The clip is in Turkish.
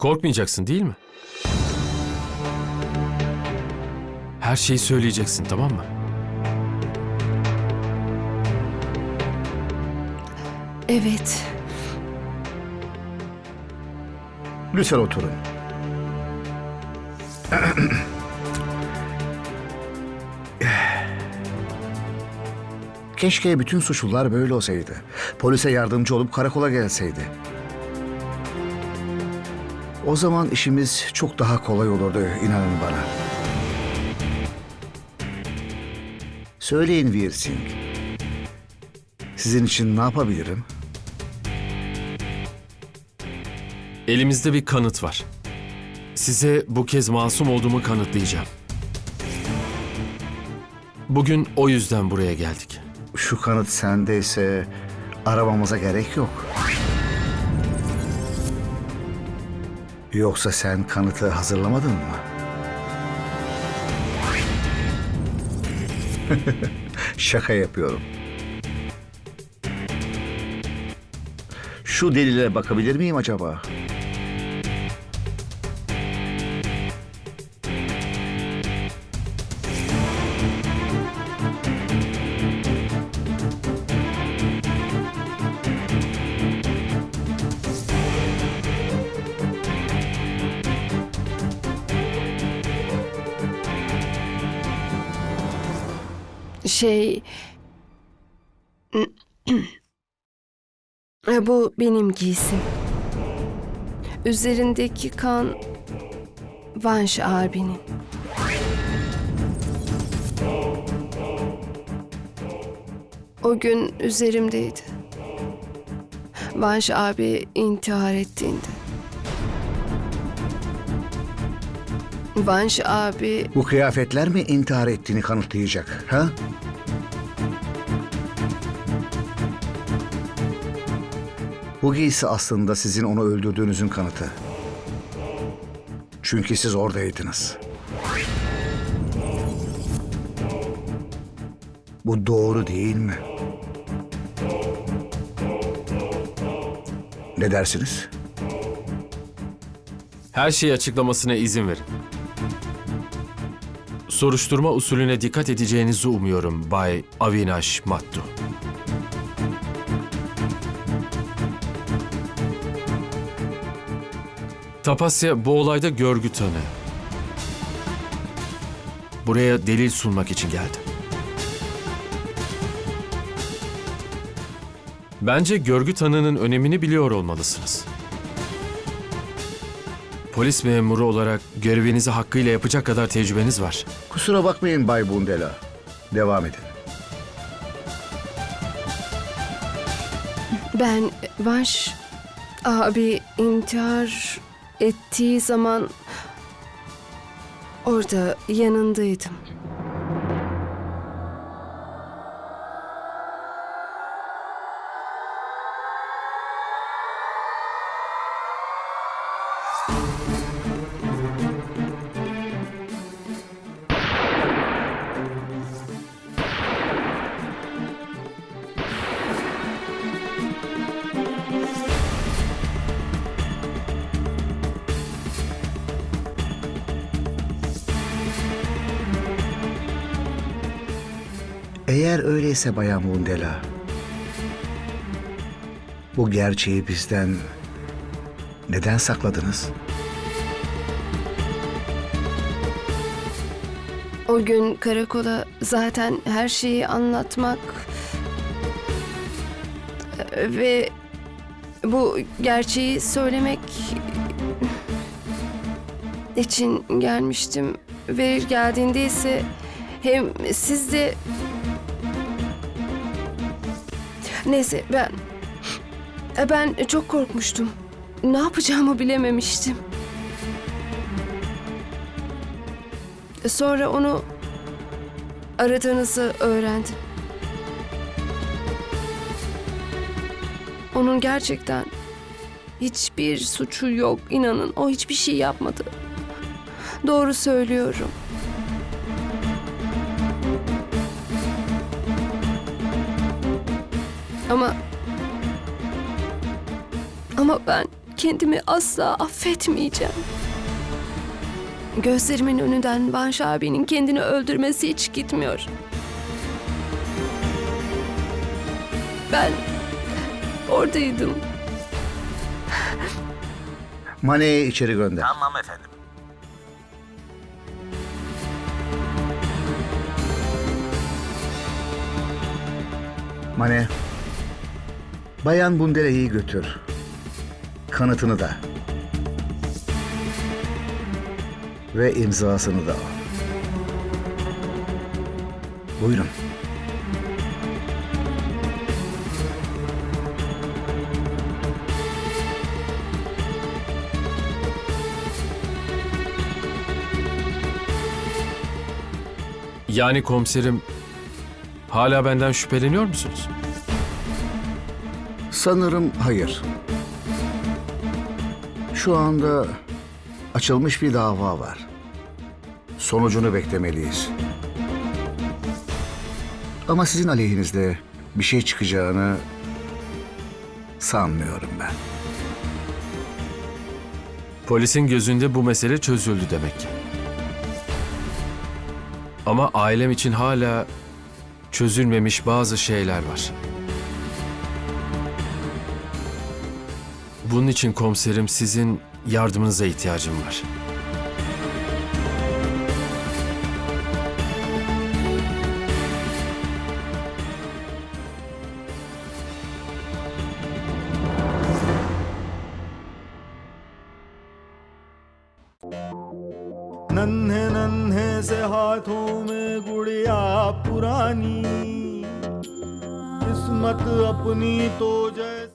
Korkmayacaksın değil mi? Her şeyi söyleyeceksin tamam mı? Evet. Lütfen oturun. Keşke bütün suçlular böyle olsaydı. Polise yardımcı olup karakola gelseydi. O zaman işimiz çok daha kolay olurdu inanın bana. Söyleyin Veer Singh. Sizin için ne yapabilirim? Elimizde bir kanıt var. Size bu kez masum olduğumu kanıtlayacağım. Bugün o yüzden buraya geldik. Şu kanıt sendeyse aramamıza gerek yok. Yoksa sen kanıtı hazırlamadın mı? Şaka yapıyorum. Şu delile bakabilir miyim acaba? Şey... Bu benim giysim. Üzerindeki kan Vanş abinin. O gün üzerimdeydi. Vanş abi intihar ettiğinde. Vanş abi Bu kıyafetler mi intihar ettiğini kanıtlayacak? Ha? Bu giysi aslında sizin onu öldürdüğünüzün kanıtı. Çünkü siz oradaydınız. Bu doğru değil mi? Ne dersiniz? Her şeyi açıklamasına izin verin. Soruşturma usulüne dikkat edeceğinizi umuyorum Bay Avinash Mattu. Tapasya bu olayda görgü tanığı. Buraya delil sunmak için geldim. Bence görgü tanığının önemini biliyor olmalısınız. Polis memuru olarak görevinizi hakkıyla yapacak kadar tecrübeniz var. Kusura bakmayın Bay Bundela. Devam edin. Ben Vanş abi intihar ettiği zaman orada yanındaydım. Eğer öyleyse Bayan Bundela, bu gerçeği bizden neden sakladınız? O gün karakola zaten her şeyi anlatmak ve bu gerçeği söylemek için gelmiştim. Ve geldiğinde ise hem siz de neyse ben ben çok korkmuştum. Ne yapacağımı bilememiştim. Sonra onu aradığınızı öğrendim. Onun gerçekten hiçbir suçu yok. İnanın o hiçbir şey yapmadı. Doğru söylüyorum. Ama ama ben kendimi asla affetmeyeceğim. Gözlerimin önünden Vanş abinin kendini öldürmesi hiç gitmiyor. Ben oradaydım. Mane'yi içeri gönder. Tamam efendim. Mane, Bayan Bundere'yi götür. Kanıtını da. Ve imzasını da al. Buyurun. Yani komiserim hala benden şüpheleniyor musunuz? Sanırım hayır. Şu anda açılmış bir dava var. Sonucunu beklemeliyiz. Ama sizin aleyhinizde bir şey çıkacağını sanmıyorum ben. Polisin gözünde bu mesele çözüldü demek. Ama ailem için hala çözülmemiş bazı şeyler var. Bunun için komiserim sizin yardımınıza ihtiyacım var. नन्हे नन्हे से हाथों में गुड़िया पुरानी किस्मत अपनी तो जैसे